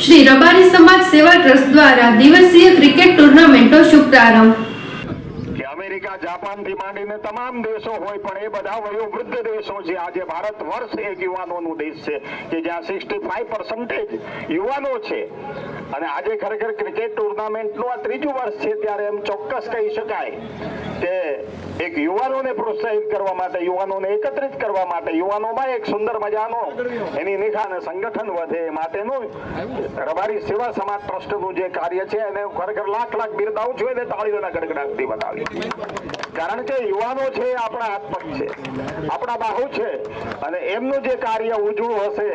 શ્રી રબારી સમાજ સેવા ટ્રસ્ટ દ્વારા દિવસીય ક્રિકેટ ટુર્નામેન્ટનો શુભ પ્રારંભ કે અમેરિકા, જાપાનથી માંડીને તમામ દેશો હોય પણ એ બધા વયોવૃદ્ધ દેશો છે. આજે ભારત વર્ષ એક યુવાનોનું દેશ છે કે જ્યાં સિક્સટી ફાઈવ પર્સન્ટેજ યુવાનો છે. અને આજે ખરેખર ક્રિકેટ ટુર્નામેન્ટનું આ ત્રીજું વર્ષ છે ત્યારે એમ ચોક્કસ કહી શકાય કે એક યુવાનોને પ્રોત્સાહિત કરવા માટે, યુવાનોને એકત્રિત કરવા માટે, યુવાનોમાં એક સુંદર મજાનો એની નિખા અને સંગઠન વધે એ માટેનું રબારી સેવા સમાજ ટ્રસ્ટનું જે કાર્ય છે એને ખરેખર લાખ લાખ બિરદાવું છું. એને તાળીઓના ગડગડાટથી બતાવી કારણ કે યુવાનો છે આપણા હાથ પગ છે. આપણા બાહુ છે. અને એમનું જે કાર્ય ઉજળું હશે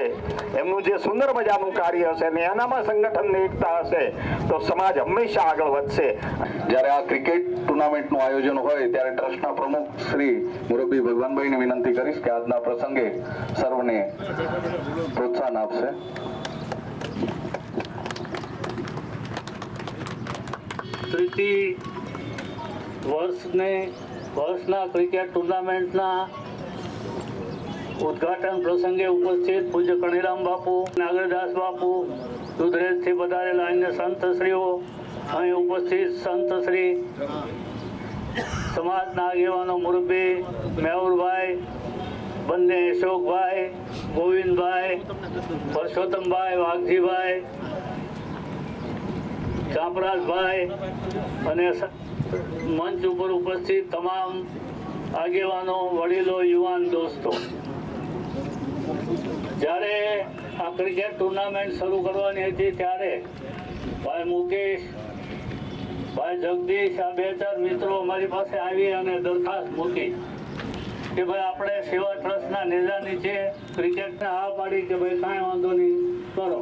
એમનું જે સુંદર મજાનું કાર્ય હશે ને એનામાં સંગઠનની એકતા હશે તો સમાજ હંમેશા આગળ વધશે. જ્યારે આ ક્રિકેટ ટુર્નામેન્ટનું આયોજન હોય ત્યારે ટ્રસ્ટના પ્રમુખ શ્રી મુરબ્બી ભગવાનભાઈને વિનંતી કરીશ કે આજના પ્રસંગે સર્વને પ્રોત્સાહન આપશે. ત્રીજી વર્ષને, વર્ષના ક્રિકેટ ટુર્નામેન્ટના ઉદ્ઘાટન પ્રસંગે ઉપસ્થિત પૂજ્ય કણીરામ બાપુ, નાગરદાસ બાપુ, દુધરેજથી પધારેલા અન્ય સંતશ્રીઓ, અહીં ઉપસ્થિત સંતશ્રી, સમાજના આગેવાનો મુરબી મેહુરભાઈ બંને અશોકભાઈ, ગોવિંદભાઈ, પરસોત્તમભાઈ, વાઘજીભાઈ ચાંપરાજભાઈ અને મંચ ઉપર ઉપસ્થિત તમામ આગેવાનો, વડીલો, યુવાન દોસ્તો. જ્યારે આ ક્રિકેટ ટુર્નામેન્ટ શરૂ કરવાની હતી ત્યારે ભાઈ મુકેશ, ભાઈ જગદીશ, આ બે ચાર મિત્રો અમારી પાસે આવી અને દરખાસ્ત મૂકી કે ભાઈ આપણે સેવા ટ્રસ્ટના નેજા નીચે ક્રિકેટને હા પાડી કે ભાઈ કાંઈ વાંધો નહીં કરો.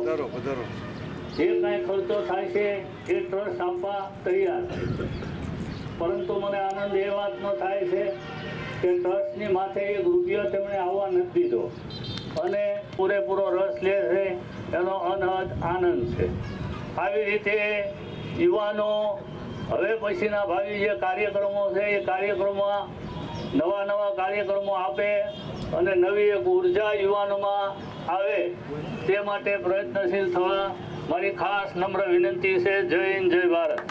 જે કાંઈ ખર્ચો થાય છે, એ ટ્રસ્ટ આપવા તૈયાર પરંતુ મને આનંદ એ વાતનો થાય છે કે ટ્રસ્ટની માથે એક રૂપિયો તેમણે આવવા નથી દીધો. અને પૂરેપૂરો રસ લે છે, એનો અનહદ આનંદ છે. આવી રીતે યુવાનો હવે પછીના ભાવિ જે કાર્યક્રમો છે, એ કાર્યક્રમમાં નવા નવા કાર્યક્રમો આપે અને નવી એક ઊર્જા યુવાનોમાં આવે, તે માટે પ્રયત્નશીલ થવા મારી ખાસ નમ્ર વિનંતી છે, જય હિન્દ, જય ભારત.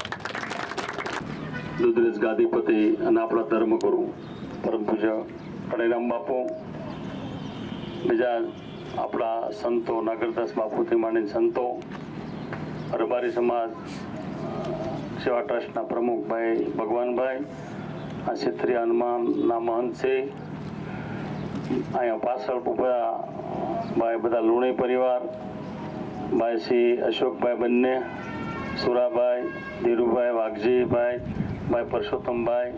દુધરેજ ગાદીપતિ અને આપણા ધર્મગુરુ, પરમ પૂજ્ય પડેરામ બાપુ. બીજા આપણા સંતો, નાગરદાસ બાપુથી માંડીને સંતો, રબારી સમાજ, સેવા ટ્રસ્ટના પ્રમુખભાઈ ભગવાનભાઈ, આ ક્ષેત્રીય હનુમાનના મહંત છે. અહીંયા પાછળ ઊભા ભાઈ, બધા લુણી પરિવાર ભાઈ શ્રી અશોકભાઈ બંને, સુરાભાઈ, ધીરુભાઈ, વાઘજીભાઈ, ભાઈ પરસોત્તમભાઈ,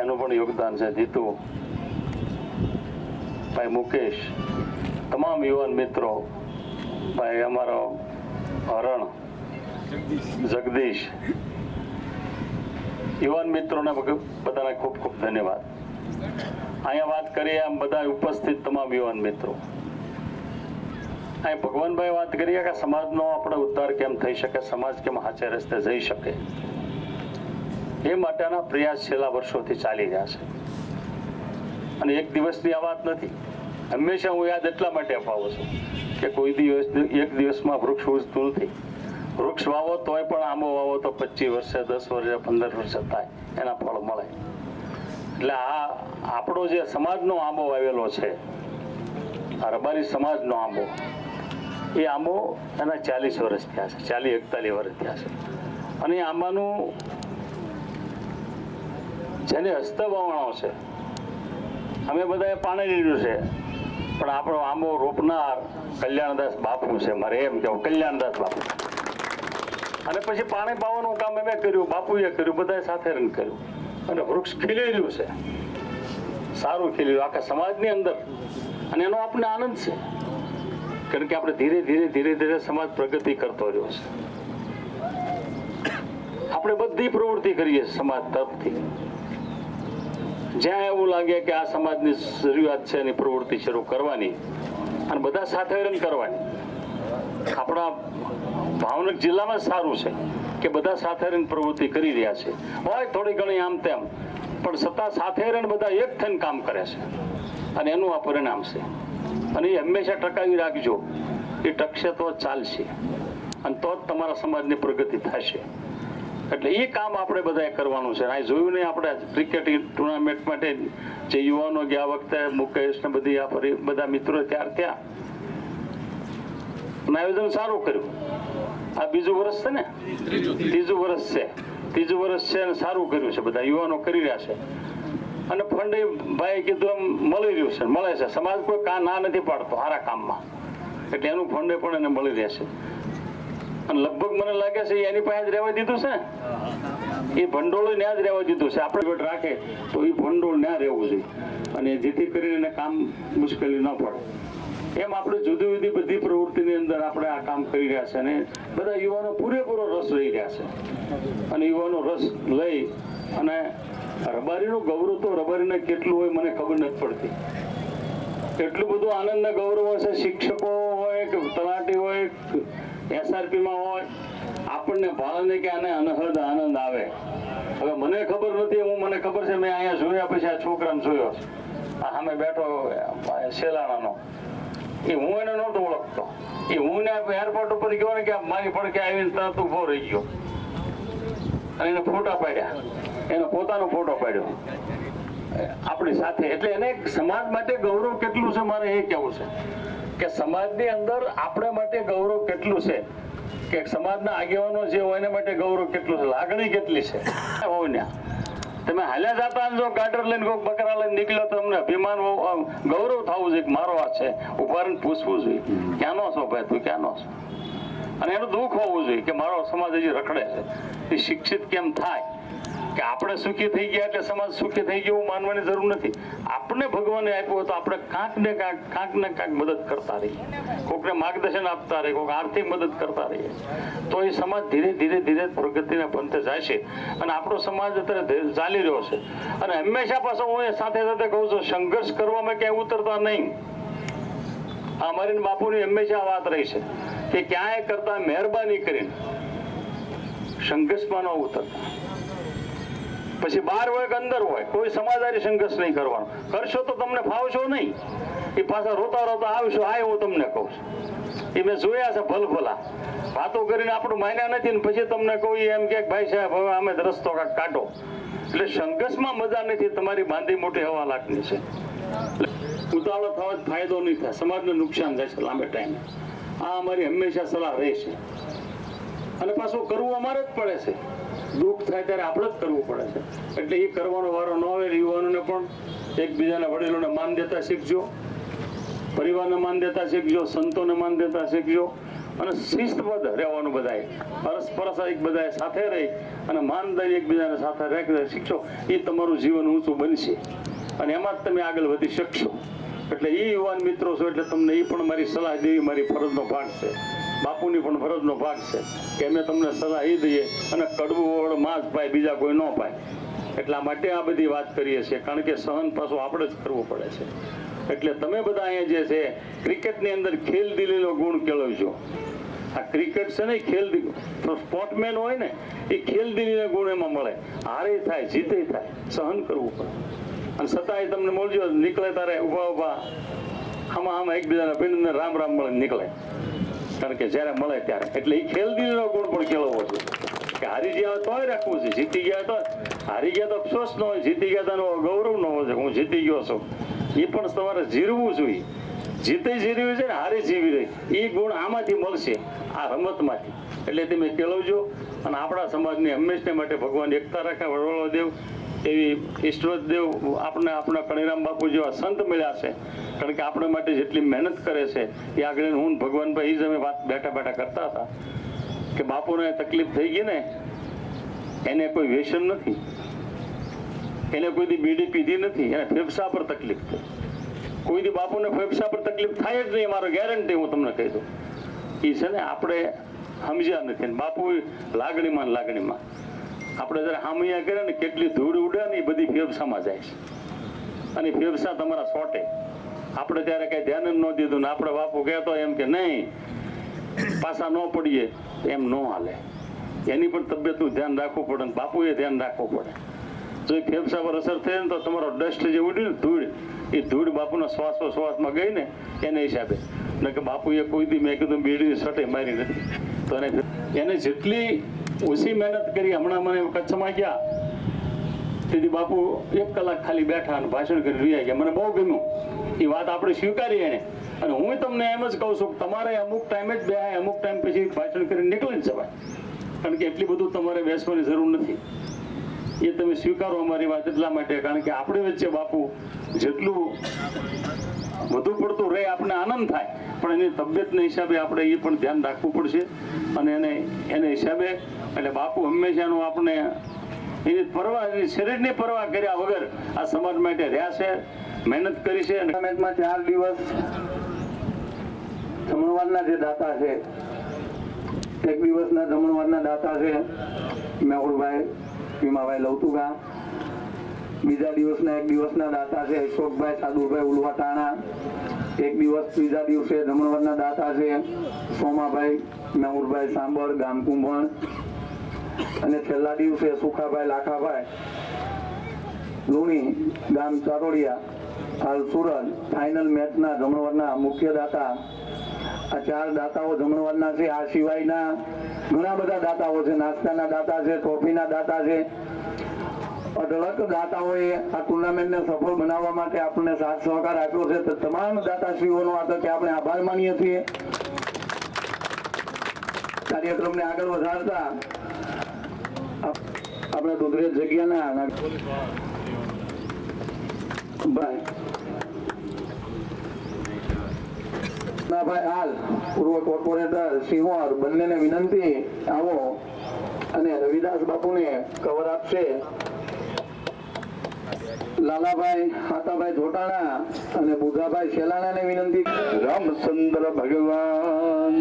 એનું પણ યોગદાન છે, જીતુ, ભાઈ મુકેશ, તમામ યુવાન મિત્રો, ભાઈ અમારો હરણ, જગદીશ. યુવાન મિત્રોને બધાને ખૂબ ખૂબ ધન્યવાદ. અહીંયા વાત કરીએ આમ બધા ઉપસ્થિત તમામ યુવાન મિત્રો. અહીં ભગવાનભાઈ વાત કરીએ કે સમાજનો આપણો ઉદ્ધાર કેમ થઈ શકે? સમાજ કેમ સાચે રસ્તે જઈ શકે? એ માટેના પ્રયાસ છેલ્લા વર્ષોથી ચાલી રહ્યા છે. અને એક દિવસની આ વાત નથી. હંમેશા હું યાદ એટલા માટે અપાવું છું કે કોઈ દિવસ એક દિવસમાં વૃક્ષ ઉજતું નથી. વૃક્ષ વાવો તોય પણ આંબો વાવો તો પચીસ વર્ષે, દસ વર્ષે, પંદર વર્ષે થાય. એના ફળ મળે. એટલે આ આપણો જે સમાજનો આંબો વાવેલો છે, આ રબારી સમાજનો આંબો એ આંબો એના ચાલીસ વર્ષ થયા છે, ચાલીસ, એકતાલીસ વર્ષ થયા છે. અને આંબાનું જેને હસ્તવાવણો છે, અમે બધાએ પાણી લીધું છે, પણ આપણો આંબો રોપનાર કલ્યાણદાસ બાપુ છે મારે, એમ કેવું, કલ્યાણદાસ બાપુ. અને પછી પાણી પાવાનું કામ અમે કર્યું, બાપુએ કર્યું, બધાએ સાથે રન કર્યું. અને વૃક્ષ ખીલી રહ્યું છે. સારું ખીલ્યું, આખા સમાજની અંદર. અને એનો આપણને આનંદ છે. કારણ કે આપણે ધીરે ધીરે ધીરે ધીરે સમાજ પ્રગતિ કરતો રહ્યો છે. આપણે બધી પ્રવૃત્તિ કરીએ સમાજ તરફથી. જ્યાં એવું લાગે કે આ સમાજની શરૂઆત છે એની પ્રવૃત્તિ શરૂ કરવાની અને બધા સાથે રન કરવાની. આપણા ભાવનગર જિલ્લામાં સારું છે કે બધા સાથે રહીને પ્રવૃત્તિ કરી રહ્યા છે. હોય થોડી ઘણી આમ તેમ, પણ સત્તા સાથે રહીને બધા એક થઈને કામ કરે છે. અને એનું આ પરિણામ છે. અને એ હંમેશા ટકાવી રાખજો. એ ટકશે તો ચાલશે. અને તો જ તમારા સમાજની પ્રગતિ થશે. એટલે એ કામ આપણે બધાએ કરવાનું છે. આ જોયું નહીં આપણે ક્રિકેટ ટુર્નામેન્ટ માટે જે યુવાનો ગયા વખતે મુકેશ ને બધી આ ફરી બધા મિત્રો ત્યાર થયા. આયોજન સારું કર્યું. આ બીજું વર્ષ છે ને? ત્રીજું વર્ષ છે. ત્રીજું વર્ષ છે અને સારું કર્યું છે. બધા યુવાનો કરી રહ્યા છે. અને ફંડ ભાઈ કીધું એમ, મળી રહ્યું છે, મળે છે. સમાજ કોઈ કા ના નથી પાડતો સારા કામમાં. એટલે એનું ફંડ પણ એને મળી રહેશે. અને લગભગ મને લાગે છે એની પાસે જ રહેવા દીધું છે? એ ભંડોળ ત્યાં જ રહેવા દીધું છે. આપણે વટ રાખે તો એ ભંડોળ ત્યાં રહેવું જોઈએ. અને જેથી કરીને એને કામ મુશ્કેલી ન પડે. એમ આપણે જુદી જુદી બધી પ્રવૃત્તિની અંદર આપણે આ કામ કરી રહ્યા છે અને બધા યુવાનો પૂરેપૂરો રસ લઈ રહ્યા છે. અને યુવાનો રસ લઈ અને રબારીનું ગૌરવ તો રબારીને કેટલું હોય મને ખબર નથી પડતી. એટલું બધું આનંદ ને ગૌરવ હશે, શિક્ષકો હોય કે તલાટી હોય એસઆરપી માં હોય, આપણને ભાળને કે આને અનહદ આનંદ આવે. હવે મને ખબર નથી, હું મને ખબર છે, મેં અહીંયા જોયા પછી આ છોકરાને જોયો આ સામે બેઠો સેલાણાનો એ હું એને નહોતો ઓળખતો. એ હું ને એરપોર્ટ ઉપર ગયો ને કે મારી પડકે આવીને તરત ઊભો રહી ગયો. અને એને ફોટા પાડ્યા. એનો પોતાનો ફોટો પાડ્યો. આપણી સાથે, એટલે એને સમાજ માટે ગૌરવ કેટલું છે મારે એ કહેવું છે. કે સમાજની અંદર આપણે માટે ગૌરવ કેટલું છે? કે સમાજના આગેવાનો જે હોય એના માટે ગૌરવ કેટલું છે? લાગણી કેટલી છે? હોય તમે હાલ્યા જતા જો ગાડર લઈને કોઈ બકરા લઈને નીકળ્યો તો તમને અભિમાન ગૌરવ થવું જોઈએ મારો આ છે. ઊભા પૂછવું જોઈએ. ક્યાંનો છો ભાઈ તું? ક્યાંનો છો? અને એનું દુઃખ હોવું જોઈએ કે મારો સમાજ હજી રખડે છે. એ શિક્ષિત કેમ થાય? કે આપણે સુખી થઈ ગયા એટલે સમાજ સુખી થઈ ગયો માનવાની જરૂર નથી. આપણે ભગવાને આપ્યું તો આપણે કાંક ને કાંક કાંક ને કાંક મદદ કરતા રહીએ. કોકને માર્ગદર્શન આપતા રહીએ કોઈક આર્થિક મદદ કરતા રહીએ. તો એ સમાજ ધીરે ધીરે ધીરે પ્રગતિના પંથે છે. અને આપણો સમાજ અત્યારે ચાલી રહ્યો છે. અને હંમેશા પાછો હું એ સાથે સાથે કહું છું, સંઘર્ષ કરવામાં ક્યાંય ઉતરતા નહીં. અમારી બાપુની હંમેશા વાત રહી છે કે ક્યાંય કરતા મહેરબાની કરીને સંઘર્ષમાં ન ઉતરતા. પછી બહાર હોય કે અંદર હોય, કોઈ સમાજદારી સંઘર્ષ નહીં કરવાનો. કરશો તો તમને ફાવશો નહીં. એ પાછા રોતા રોતા આવશો આ હું તમને કહું છું. એ મેં જોયા છે ભલભલા. વાતો કરીને આપણું માન્યા નથી ને પછી તમને કહું એમ કે ભાઈ સાહેબ, હવે અમે રસ્તો કાઢો. એટલે સંઘર્ષમાં મજા નથી, તમારી બાંધી મોટી હવા લાગણી છે. ઉતાવળો થવા ફાયદો નહીં થાય, સમાજને નુકસાન થાય છે લાંબે ટાઈમે. આ અમારી હંમેશા સલાહ રહેશે અને પાછું કરવું અમારે જ પડે છે. દુઃખ થાય ત્યારે આપણે જ કરવું પડે છે. એટલે એ કરવાનો વારો ન આવે યુવાનોને પણ એકબીજાના વડીલોને માન દેતા શીખજો, પરિવારને માન દેતા શીખજો, સંતોને માન દેતા શીખજો અને શિસ્તબદ્ધ રહેવાનું બધાએ પરસ્પરસ એક બધાએ સાથે રહી અને માનદારી એકબીજાને સાથે રાખી શીખશો એ તમારું જીવન ઊંચું બનશે અને એમાં જ તમે આગળ વધી શકશો. એટલે એ યુવાન મિત્રો છો એટલે તમને એ પણ મારી સલાહ દેવી, મારી ફરજનો ભાગ છે. બાપુની પણ ફરજનો ભાગ છે કે અમે તમને સલાહ એ દઈએ અને કડવું ઓળમાં પાય બીજા કોઈ ન પાય એટલા માટે આ બધી વાત કરીએ છીએ, કારણ કે સહન પાછું આપણે જ કરવું પડે છે. એટલે તમે બધા અહીંયા જે છે, ક્રિકેટની અંદર ખેલ દિલીનો ગુણ કેળવજો. આ ક્રિકેટ છે ને ખેલ સ્પોર્ટમેન હોય ને, એ ખેલ દિલીના ગુણ એમાં મળે. હારે થાય, જીતે થાય, સહન કરવું પડે. અને છતાંય તમને મળજો નીકળે તારે ઊભા ઊભા આમાં આમાં એકબીજાને અભિનંદન, રામ રામ મળે નીકળે. કારણ કે જ્યારે મળે ત્યારે. એટલે એ ખેલદીનો ગુણ પણ કેળવવો છે કે હારી ગયા તોય રાખવું છે. જીતી ગયા તો હારી ગયા તો અફસોસ ન હોય. જીતી ગયા તો ગૌરવ ન હોય હું જીતી ગયો છું. એ પણ તમારે જીરવું જોઈએ. જીતે જીરવી છે ને હારી જીવી રહી. એ ગુણ આમાંથી મળશે આ રમતમાંથી. એટલે તમે કેળવજો. અને આપણા સમાજને હંમેશને માટે ભગવાન એકતા રાખે, વડવાળો દેવ. એવી ઈશ્વરદેવ આપણે આપણા કણીરામ બાપુ જેવા સંત મળ્યા છે. કારણ કે આપણા માટે જેટલી મહેનત કરે છે, એ આગળ હું ભગવાનભાઈ જ અમે વાત બેઠા બેઠા કરતા હતા. કે બાપુને તકલીફ થઈ ગઈ ને, એને કોઈ વ્યસન નથી. એને કોઈ દી બીડી પીધી નથી, એને ફેફસા પર તકલીફ થઈ. કોઈ દી બાપુને ફેફસા પર તકલીફ થાય જ નહીં, મારો ગેરંટી હું તમને કહી દઉં. એ છે ને આપણે સમજ્યા નથી. બાપુ લાગણીમાં લાગણીમાં. આપણે જયારે હામૈયા કરે ને કેટલી ધૂળ ઉડે ને એ બધી ફેફસામાં જાય છે. અને ફેફસા તમારા સોટે આપણે ત્યારે કઈ ધ્યાન જ ન દીધું ને આપણે બાપુ કહેતો એમ કે નહીં, પાછા ન પડીએ, એમ ન હાલે. એની પણ તબિયતનું ધ્યાન રાખવું પડે ને બાપુએ ધ્યાન રાખવું પડે. જો એ ફેફસા પર અસર થઈ ને તો તમારો ડસ્ટ જે ઉડ્યું ને ધૂળ, એ ધૂળ બાપુના શ્વાસો શ્વાસમાં ગઈ ને એને હિસાબે. ને કે બાપુએ કોઈ દી મેં કીધું બીડી સટે મારી નથી. તો એને જેટલી ઓછી મહેનત કરી, હમણાં મને કચ્છમાં ગયા. તેથી બાપુ એક કલાક ખાલી બેઠા અને ભાષણ કરી રહ્યા ગયા મને બહુ ગમ્યું. એ વાત આપણે સ્વીકારી એને. અને હું તમને એમ જ કહું છું તમારે અમુક ટાઈમે જ બે અમુક ટાઈમ પછી ભાષણ કરીને નીકળી જવાય. કારણ કે એટલી બધું તમારે બેસવાની જરૂર નથી. એ તમે સ્વીકારો અમારી વાત એટલા માટે. કારણ કે આપણી વચ્ચે બાપુ જેટલું વધુ પડતું રહે આપણને આનંદ થાય. પણ એની તબિયતના હિસાબે આપણે એ પણ ધ્યાન રાખવું પડશે. અને એને એને હિસાબે, એટલે બાપુ હંમેશાનું આપણે એની પરવા શરીરની પરવા કર્યા વગર આ સમાજ માટે રહ્યા છે, મહેનત કરી છે. ટુર્નામેન્ટમાં ચાર દિવસ જમણવારના જે દાતા છે, એક દિવસના જમણવારના દાતા છે, મેહુલભાઈ, ભીમાભાઈ લવતુગા. બીજા દિવસના એક દિવસના દાતા છે, અશોકભાઈ સાધુભાઈ ઉલવાટાણા એક દિવસ ત્રીજા દિવસે જમણવારના દાતા છે, સોમાભાઈ, મેહુલભાઈ સાંબળ, ગામ કુંભણ. અને છેલ્લા દિવસે સુખાભાઈ લાખાભાઈ. લુણી, ગામ ચારોડિયા, હાલ સુરત, ફાઇનલ મેચના જમણવારના મુખ્ય દાતા. આ ચાર દાતાઓ જમણવારના છે, આ સિવાયના ઘણા બધા દાતાઓ છે, નાસ્તાના દાતા છે ટ્રોફીના દાતા છે. અઢળક દાતાઓએ આ ટુર્નામેન્ટને સફળ બનાવવા માટે આપણને સાથ સહકાર આપ્યો છે. તો તમામ દાતાશ્રીઓનો આ તકે આપણે આભાર માનીએ છીએ. કાર્યક્રમને આગળ વધારતા આપ- આપણા દુધરેજ જગ્યાના ભાઈ. ભાઈ હાલ, પૂર્વ કોર્પોરેટર સિંહોર, બંનેને વિનંતી, આવો. અને રવિદાસ બાપુને કવર આપશે. લાલાભાઈ હાતાભાઈ જોટાણા અને બુધાભાઈ શેલાણાને વિનંતી. રામચંદ્ર ભગવાન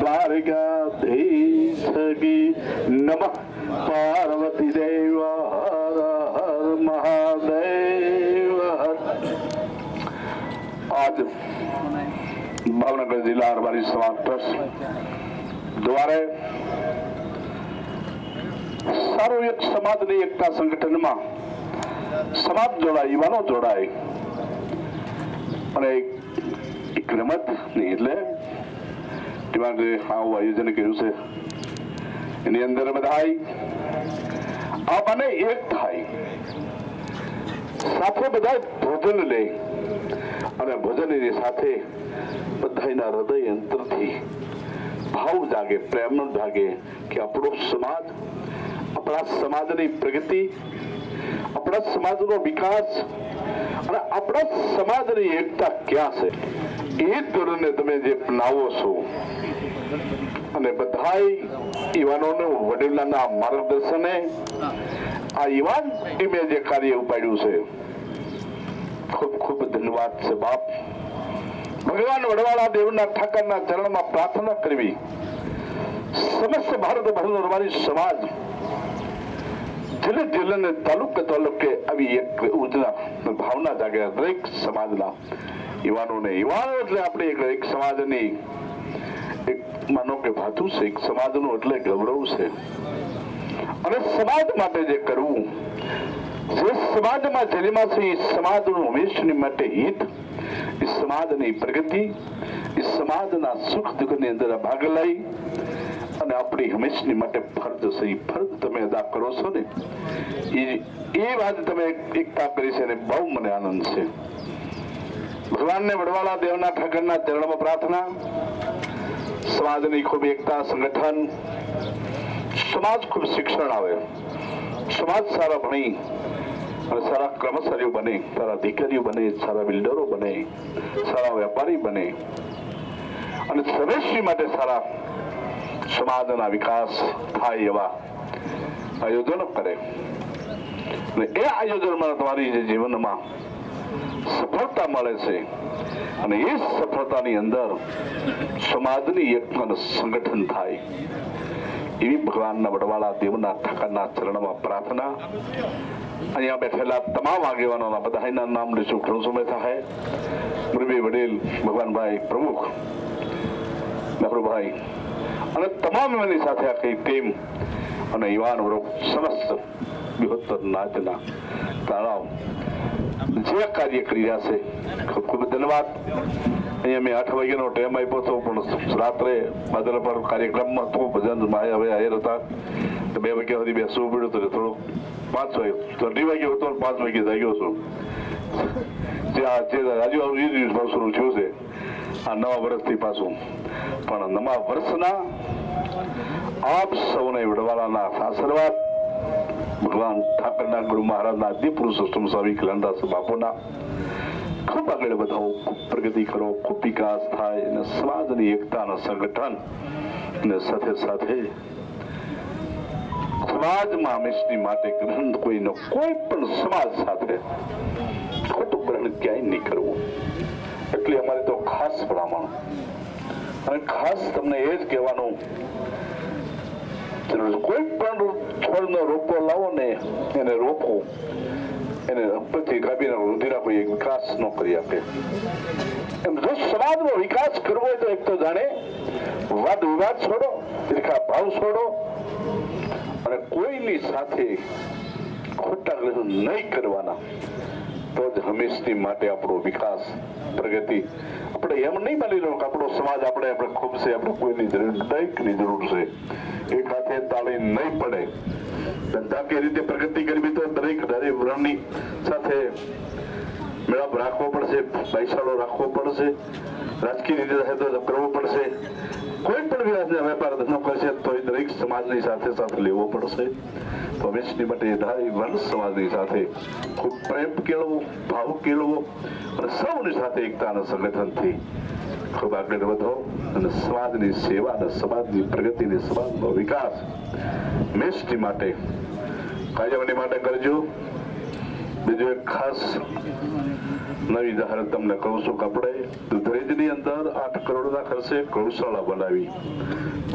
દ્વારકાધીશ નમઃ. પાર્વતી દેવ, હર મહાદેવ. આજ ભાવનગર જિલ્લા અરબારી સમાજ ટ્રસ્ટ દ્વારે સારું એક સમાજની એકતા સંગઠનમાં સમાજ જોડાય, યુવાનો જોડાય. અને એક- એક રમતની એટલે તેમાં આવું આયોજન કર્યું છે, એની અંદર બધાય આ એક થાય. સાથે બધા ભોજન લે અને ભોજનની સાથે બધાના હૃદય અંતરથી ભાવ જાગે, પ્રેમ જાગે કે આપણો સમાજ, આપણા સમાજની પ્રગતિ આપણા સમાજનો વિકાસ અને આપણા સમાજની એકતા ક્યાં છે? એ ધોરણે તમે જે અપનાવો છો, અને બધા યુવાનોને, વડીલાના માર્ગદર્શને, આ યુવાન ટીમે જે કાર્ય ઉપાડ્યું છે, ખૂબ ખૂબ ધન્યવાદ છે બાપ. ભગવાન વડવાળા દેવના ઠાકરના ચરણમાં પ્રાર્થના કરવી. સમસ્ત ભારત ભરનો સમાજ જિલ્લે જિલ્લાને તાલુકે તાલુકે આવી એક ઉજના ભાવના જાગે દરેક સમાજના યુવાનોને યુવાનો એટલે આપણે એક સમાજની એક માનો કે ભાતું છે એક સમાજનું એટલે ગૌરવ છે અને સમાજ માટે જે કરવું જે સમાજમાં જન્મા છે એ સમાજનું હંમેશની માટે હિત એ સમાજની પ્રગતિ એ સમાજના સુખ દુઃખની અંદર ભાગ લઈ અને આપણી હંમેશની માટે ફરજ છે. એ ફરજ તમે અદા કરો છો ને એ વાત તમે એકતા કરી છે અને બહુ મને આનંદ છે. ભગવાનને વડવાળા દેવના ઠાકરના ચરણમાં પ્રાર્થના. સમાજની ખૂબ એકતા, સંગઠન. સમાજ ખૂબ શિક્ષણ આવે. સમાજ સારા ભણી. અને સારા કર્મચારીઓ બને, સારા દીકરીઓ બને, સારા બિલ્ડરો બને, સારા વેપારી બને. અને સર્વેશ્રી માટે સારા સમાજના વિકાસ થાય એવા આયોજનો કરે. અને એ આયોજનમાં તમારી જે જીવનમાં સફળતા મળે છે અને એ સફળતાની અંદર સમાજની એક સંગઠન થાય. એવી ભગવાનના વડવાળા દેવના ઠાકરના ચરણમાં પ્રાર્થના. અહીંયા બેઠેલા તમામ આગેવાનોના બધાના નામ લેશું ઘણો સમય થાય. મુરબી વડીલ ભગવાનભાઈ પ્રમુખ. નહરુભાઈ અને તમામ એમની સાથે આખી પ્રેમ અને યુવાન વર્ગ સમસ્ત બૃહત્તર નાચના તળાવ જે કાર્ય કરી રહ્યા છે, ખૂબ ખૂબ ધન્યવાદ. અહીંયા મેં આઠ વાગ્યાનો ટાઈમ આપ્યો હતો, પણ રાત્રે બાદલપર કાર્યક્રમમાં હતો ભજન હવે હાયર હતા. તો બે વાગ્યા સુધી બેસવું પડ્યું હતું થોડું પાંચ વાગ્યો અઢી વાગ્યો હતો પાંચ વાગે જાગ્યો છું. જે આજે રાજુ એ દિવસમાં શરૂ થયું છે. આ નવા વર્ષથી પાછું. પણ નવા વર્ષના આપ સૌને વડવાળાના આશીર્વાદ. ભગવાન ઠાકરના ગુરુ મહારાજના આદિ પુરુષોત્તમ સ્વામી કલ્યાણદાસ બાપુના. ખૂબ આગળ વધાવો, ખૂબ પ્રગતિ કરો, ખૂબ વિકાસ થાય અને સમાજની એકતા સંગઠન અને સાથે સાથે સમાજમાં હંમેશની માટે ગ્રહણ કોઈનો કોઈ પણ સમાજ સાથે ખોટું ગ્રહણ ક્યાંય નહીં કરવું. એટલે અમારે તો ખાસ ભલામણ. અને ખાસ તમને એ જ કહેવાનું કોઈ પણ છોડનો રોપો લાવો ને, એને રોપો. એને પછી કાપીને રુધિરા કોઈ વિકાસ ન કરી આપે. એમ જો સમાજનો વિકાસ કરવો હોય તો એક તો જાણે, વાદ વિવાદ છોડો, તીરખા ભાવ છોડો, અને કોઈની સાથે ખોટા ગ્રહણ નહીં કરવાના. તો જ હંમેશની માટે આપણો વિકાસ, પ્રગતિ. આપણે એમ નહીં માની લો કે આપણો સમાજ આપણે આપણે ખૂબ છે, આપણે કોઈની જરૂર દરેકની જરૂર છે. એક હાથે તાળી નહીં પડે. ધંધાકીય રીતે પ્રગતિ કરવી તો દરેક દરેક વ્રણની સાથે મેળાપ રાખવો પડશે, પૈસાળો રાખવો પડશે. રાજકીય રીતે કરવો પડશે. ધંધો કરશે તો એ દરેક સમાજની સાથે સાથે લેવો પડશે. તો હંમેશની માટે ધારી વંશ સમાજની સાથે ખૂબ પ્રેમ કેળવો, ભાવ કેળવો અને સૌની સાથે એકતાના સંગઠનથી ખૂબ આગળ વધો અને સમાજની સેવા અને સમાજની પ્રગતિ અને સમાજનો વિકાસ મેષની માટે કાયમની માટે કરજો. બીજું એક ખાસ નવી જાહેરાત તમને કહું છું કપડે. દુધરેજની અંદર આઠ કરોડના ખર્ચે ગૌશાળા બનાવી.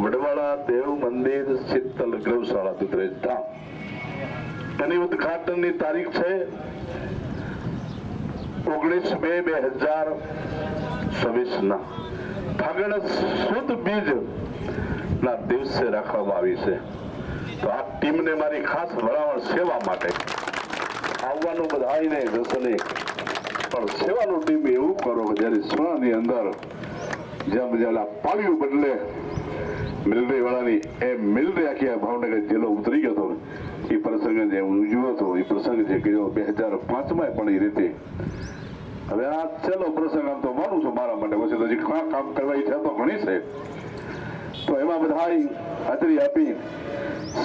વડવાળા દેવ મંદિર, શીતલ ગૌશાળા દુધરેજ ધામ. એની ઉદઘાટનની તારીખ છે ઓગણીસ બે બે હજાર છવ્વીસ ના ફાગણ સુદ બીજ ના દિવસે રાખવામાં આવી છે. તો આ ટીમને મારી ખાસ વળાવણ સેવા માટે આવવાનું બધાને જશે નહીં પણ સેવાનું ટીમ એવું કરો કે જ્યારે સોનાની અંદર જેમ આ પાળીઓ બદલે મિલરી વાળાની એ મિલરી આખી ભાવનગર જિલ્લો ઉતરી ગયો હતો. એ પ્રસંગે જે ઉજવ્યો હતો, એ પ્રસંગ જે કર્યો બે હજાર પાંચમાં પણ એ રીતે. હવે આ છેલ્લો પ્રસંગ આમ તો માનું છું મારા માટે. પછી તો હજી ઘણા કામ કરવા ઈચ્છા તો ઘણી છે. તો એમાં બધા હાજરી આપી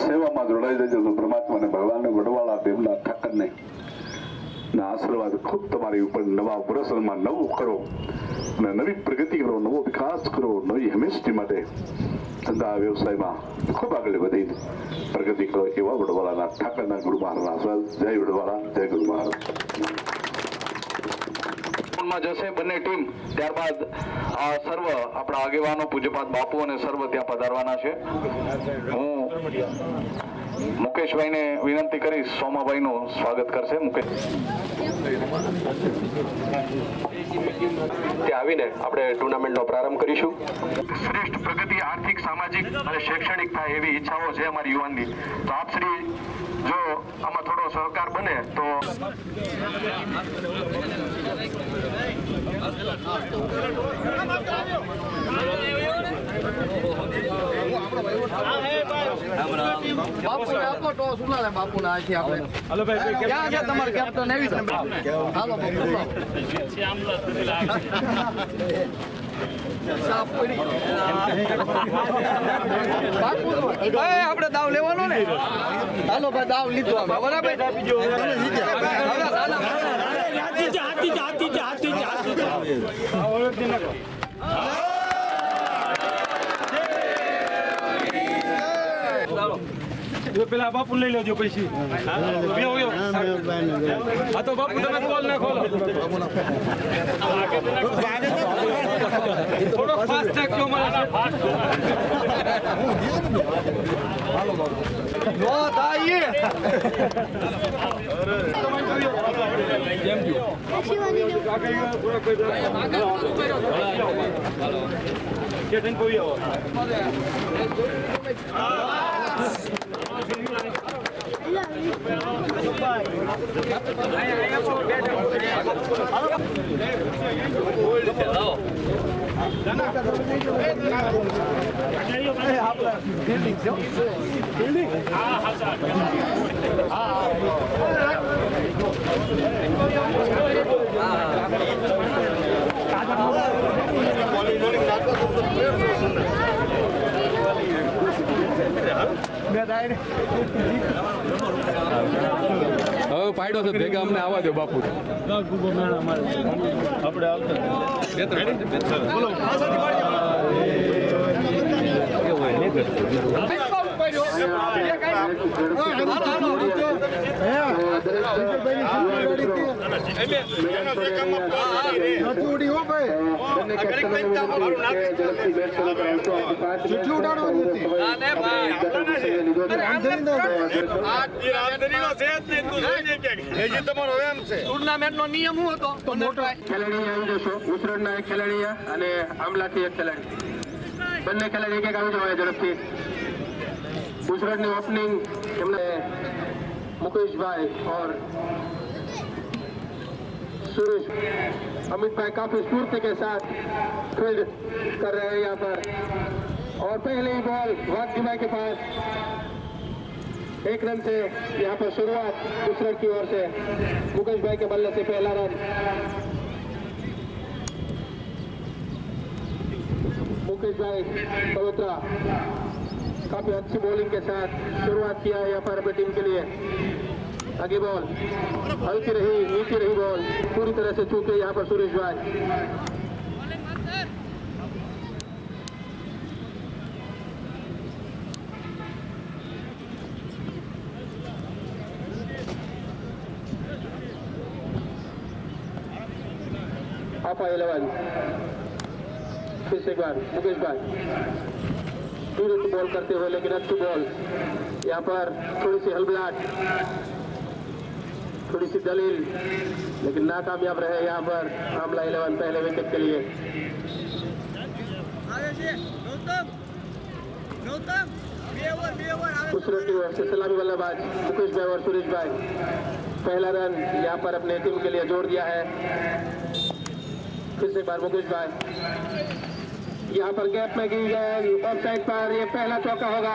સેવામાં જોડાઈ જજો તો પરમાત્માને ભગવાનને વડવાળા દેવના ઠાકરને ના આશીર્વાદ ખૂબ તમારી ઉપર નવા વર્ષમાં નવું કરો અને નવી પ્રગતિ કરો, નવો વિકાસ કરો, નવી હંમેશની માટે. ધંધા, વ્યવસાયમાં ખૂબ આગળ વધી પ્રગતિ કરો એવા વડવાળાના ઠાકરના ગુરુ મહારાજના આશીર્વાદ. જય વડવાળા, જય ગુરુ મહારાજ જશે બંને ટીમ. ત્યારબાદ સર્વ આપણા આગેવાનો, પૂજ્યપાદ બાપુ અને સર્વ ત્યાં પધારવાના છે. હું મુકેશભાઈને વિનંતી કરી સોમાભાઈનું સ્વાગત કરશે. મુકેશ. ત્યાં આવીને આપણે ટુર્નામેન્ટનો પ્રારંભ કરીશું. શ્રેષ્ઠ પ્રગતિ આર્થિક સામાજિક અને શૈક્ષણિક થાય એવી ઈચ્છાઓ છે અમારી યુવાનની. તો આપ શ્રી જો આમાં થોડો સહકાર બને તો બાપુને આપો તો સુનાલે બાપુને આથી આપણે ક્યાં છે તમારે કેપ્ટન એવી છે હાલો બાપુ સાફ પડી બાપુ આપણે દાવ લેવાનો ને હાલો ભાઈ દાવ લીધો અમે બરાબર પેલા બાપુ લઈ લેજો પછી હા. તો બાપુ તમે કોલ ના ખોલો. થોડો ફાસ્ટ રાખજો મારા નો Mehr deine. હવે પાડ્યો છે ભેગા અમને આવવા દો બાપુ. એમ છે ટુર્નામેન્ટ નો નિયમ શું મોટો. ખેલાડી આવી જશો. અને આમલાથી એક ખેલાડી. બંને ખેલાડી એક એક આવી જવાય ઝડપથી. ગુજરાતની ઓપનિંગ એમને મુકેશભાઈ ઓર सुरेश, अमित भाई काफ़ी स्फूर्ति के साथ फ़ील्ड कर रहे हैं यहाँ पर। और पहले ही बॉल वाग्य भाई के पास। एक रन से यहाँ पर शुरुआत गुजरात की ओर से। मुकेश भाई के बल्ले से पहला रन मुकेश भाई, पवित्रा, काफ़ी अच्छी बॉलिंग के साथ शुरुआत किया है यहाँ पर अपनी टीम के लिए। आगे बॉल। हल्की रही, नीचे रही बॉल। पूरी तरह से चूके यहाँ पर सुरेश भाई। इलेवन फिर से एक बार, मुकेश भाई। बॉल करते हुए लेकिन अच्छी बॉल यहाँ पर थोड़ी सी हलबलाट थोड़ी सी दलील, लेकिन नाकामयाब रहे यहाँ पर आमला इलेवन पहले विकेट के लिए। सलामी बल्लेबाज मुकेश भाई और सुरेश भाई पहला रन यहाँ पर अपने टीम के लिए जोड़ दिया है। फिर से बार मुकेश भाई। यहाँ पर गैप में की गए ऑफ़ साइड पर ये पहला चौका होगा।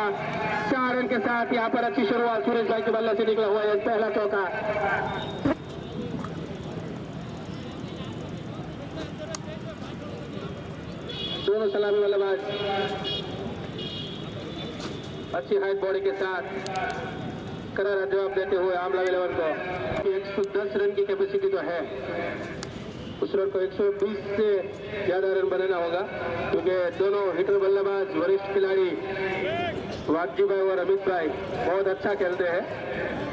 चार रन के साथ यहाँ पर अच्छी शुरुआत सुरेश भाई के बल्ले से निकला हुआ है पहला चौका। दोनों सलामी बल्लेबाज। अच्छी हाइट बॉडी के साथ करारा जवाब देते हुए आमला इलेवन को। एक सौ दस रन की कैपेसिटी तो है। उस रन को 120 से ज्यादा रन बनाना होगा क्योंकि दोनों हिटर बल्लेबाज वरिष्ठ खिलाड़ी वागजी भाई और अमित भाई बहुत अच्छा खेलते हैं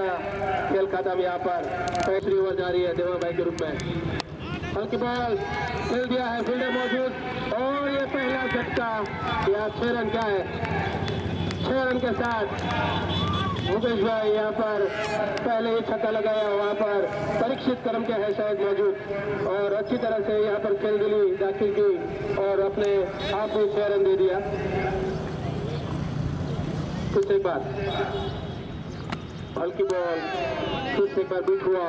का खेल खत्म यहाँ पर तीसरी ओवर जारी है देवा भाई के रूप में। हल्की बॉल, खेल दिया है, फील्डर मौजूद, और ये पहला झटका। या छह रन क्या है। छह रन के साथ मुकेश भाई यहाँ पर पहले ही छक्का लगाया, वहाँ पर परीक्षित क्रम के है शायद मौजूद। और अच्छी तरह से यहाँ पर खेल दिली दाखिल की, और अपने आप को छह रन दे दिया। से एक बार हल्की बॉल फिर से एक बार बीट हुआ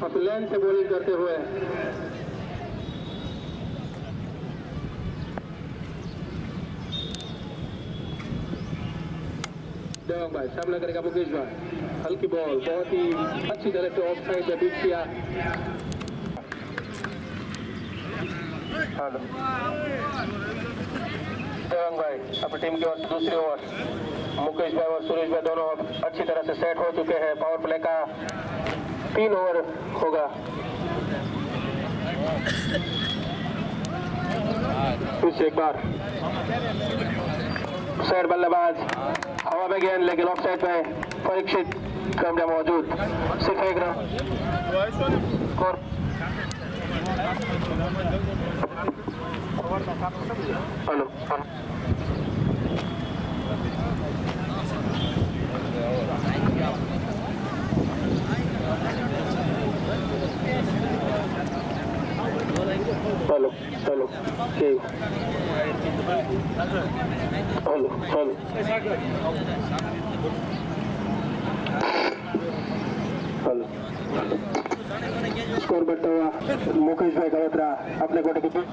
काफी लाइन से बॉलिंग करते हुए देवंग भाई सामना करेगा मुकेश भाई हल्की बॉल बहुत ही अच्छी तरह से ऑफ साइड में बीट किया हेलो देवंग भाई अपनी टीम की ओर से दूसरी ओवर मुकेश भाई और सुरेश भाई दोनों अब अच्छी तरह से सेट हो चुके हैं। पावर प्ले का तीन ओवर होगा। फिर एक बार। साइड बल्लेबाज, हवा में गेंद, लेकिन ऑफ़ साइड में परीक्षित क्रम में मौजूद। सिर्फ़ एक रन। स्कोर हेलो हेलो કેવું હલો હલો હલો સ્કોર બતાવવા મુકેશભાઈ કળોત્રા આપને કોટે કીધું